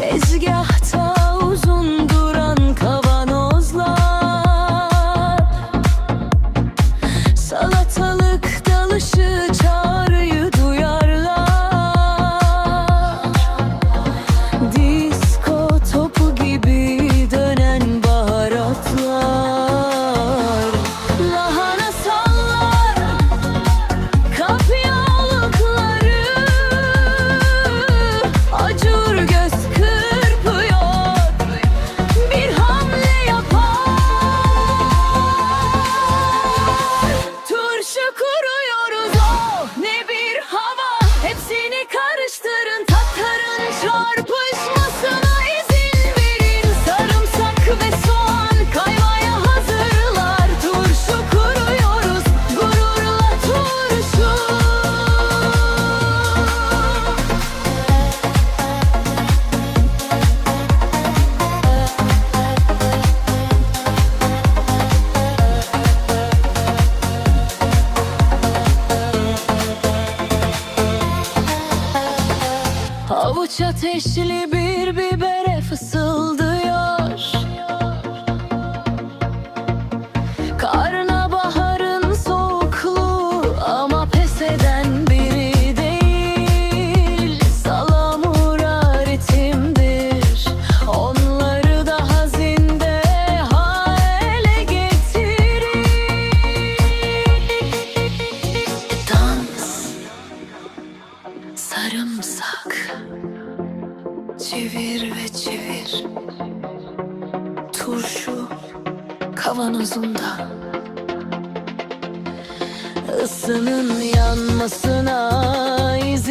Tezgahta Havuç ateşli bir bibere fısıldıyor. Karnabaharın soğukluğu ama pes eden biri değil. Salamura ritimdir Onları daha zinde hale getirir. Dans. Sarımsak Çevir ve çevir. Turşu kavanozunda. Isının yanmasına izin